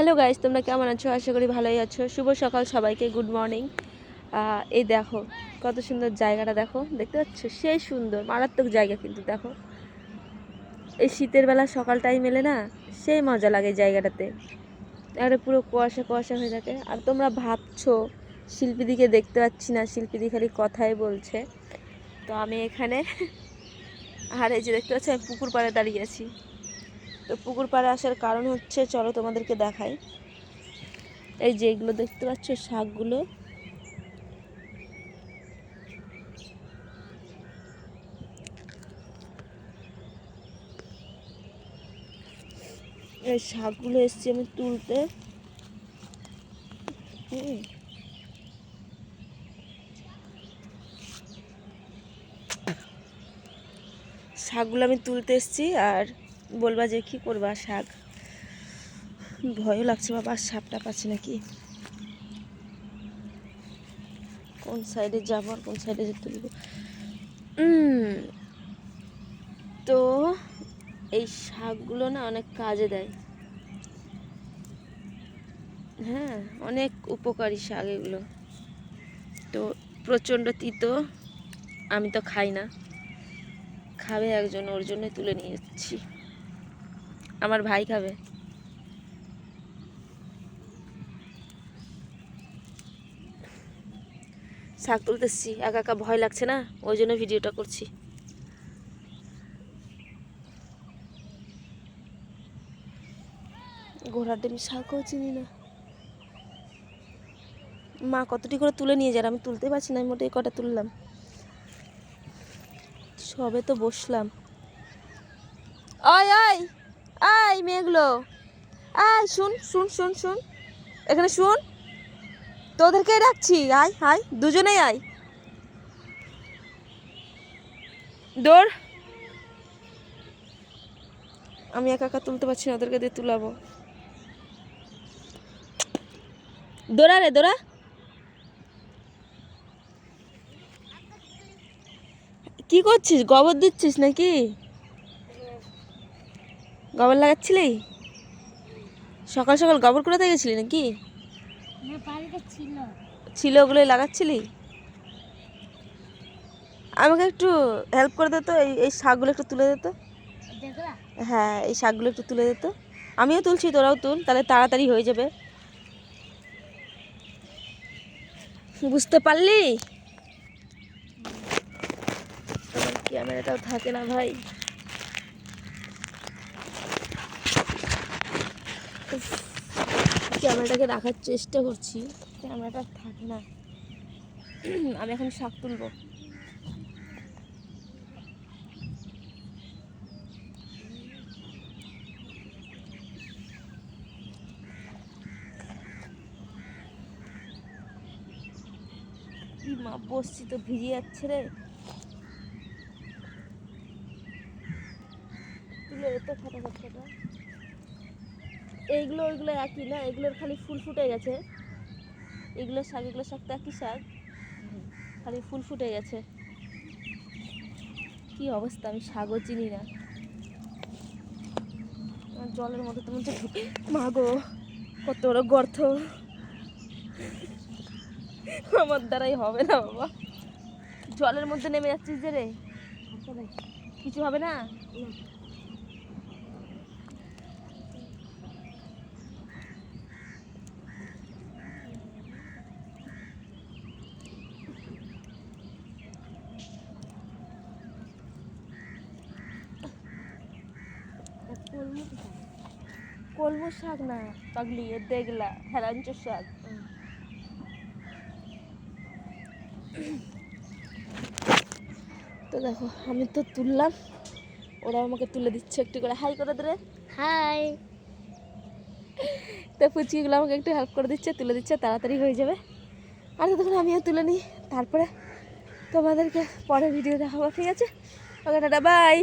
Hello guys তোমরা কেমন আছো? আশা করি ভালোই আছো। শুভ সকাল সবাইকে গুড মর্নিং এই দেখো, কত সুন্দর জায়গাটা দেখো। দেখতে পাচ্ছ? সেই সুন্দর, মারাত্মক জায়গা কিন্তু দেখো। এই শীতের বেলা সকাল টাইম এলে না, সেই মজা লাগে জায়গাটাতে। আর পুরো কুয়াশা কুয়াশা হয়ে থাকে। আর তোমরা ভাবছ, শিল্পীদিকে দেখতে পাচ্ছি না, শিল্পীদি খালি কথাই বলছে। তো আমি এখানে, আর এই যে দেখতে পাচ্ছি, আমি পুকুর পাড়ে দাঁড়িয়ে আছি। তো পুকুর পাড়ে আসার কারণ হচ্ছে, চলো তোমাদেরকে দেখাই। এই যে এগুলো দেখতে পাচ্ছ, শাকগুলো। এই শাকগুলো এসছি আমি তুলতে। হুম। শাকগুলো আমি তুলতে এসছি, আর বলবা যে কি করবা শাক? ভয়ও লাগছে, বাবা, সাপটা পাচ্ছি নাকি? কোন সাইডে যাব আর কোন সাইডে যে তুলব তো এই শাকগুলো না অনেক কাজে দেয়। হ্যাঁ অনেক উপকারী শাক এগুলো। তো প্রচণ্ড তিতো, আমি তো খাই না। খাবে একজন, ওর জন্যই তুলে নিয়ে যাচ্ছি আমার ভাই খাবে। শাক তুলতেছি, একা একা ভয় লাগছে না? ওই জন্য ভিডিওটা করছি। ঘোড়ার ডিম শাকও চিনি না। মা কতটি করে তুলে নিয়ে যার আমি তুলতে পারছি না, আমি কটা তুললাম। সবে তো বসলাম। আয় আয় আয় মেয়েগুলো আয়, শুন শুন শুন শুন। এখানে শুন। তোদেরকে ডাকছি। আয় আয়, দুজনেই আয়। দৌড়। আমি একা একা তুলতে পারছি না, ওদেরকে দিয়ে তুলাবো। দৌড়া রে, দৌড়া। কি করছিস? গোবর দিচ্ছিস নাকি? গোবর লাগাচ্ছিলি? সকাল সকাল গোবর করে গেছিলি নাকি? না ছিল। ওগুলোই লাগাচ্ছিলি? আমাকে একটু হেল্প করে দিত এই এই শাকগুলো একটু তুলে দে তো। দেখলা? হ্যাঁ এই শাকগুলো একটু তুলে দিত আমিও তুলছি তোরাও তুল তাহলে তাড়াতাড়ি হয়ে যাবে। বুঝতে পারলি? ক্যামেরাটাও থাকে না ভাই। ক্যামেরাটাকে রাখার চেষ্টা করছি। ক্যামেরাটা থাকে না। আমি এখন শাক তুলবো। মা বসছি তো, ভিজে যাচ্ছে রে। তুলে এত ফাটাফাট ফাটা এইগুলো, ওইগুলো একই না? এগুলোর খালি ফুল ফুটে গেছে। এগুলো শাক এগুলো শাক তো একই শাক। খালি ফুল ফুটে গেছে। কি অবস্থা? আমি শাকও চিনি না। জলের মধ্যে তো মধ্যে মা গো, কত বড় গর্ত। আমার দ্বারাই হবে না, বাবা। জলের মধ্যে নেমে যাচ্ছিস যে রে? কিছু হবে না। কলমো শাক না? পাগলি এ দেখলা হেলাঞ্চ শাক। তো দেখো আমি তো তুললাম। ওরা আমাকে তুলে দিচ্ছে একটু করে। হাই করে দেবে হাই। তো ফুচিগুলো আমাকে একটু হেল্প করে দিচ্ছে তুলে দিচ্ছে তাড়াতাড়ি হয়ে যাবে। আর ততক্ষণ আমিও তুলে নিই। তারপরে তোমাদেরকে পরে ভিডিও দেখাবো ঠিক আছে? ওকে টাটা বাই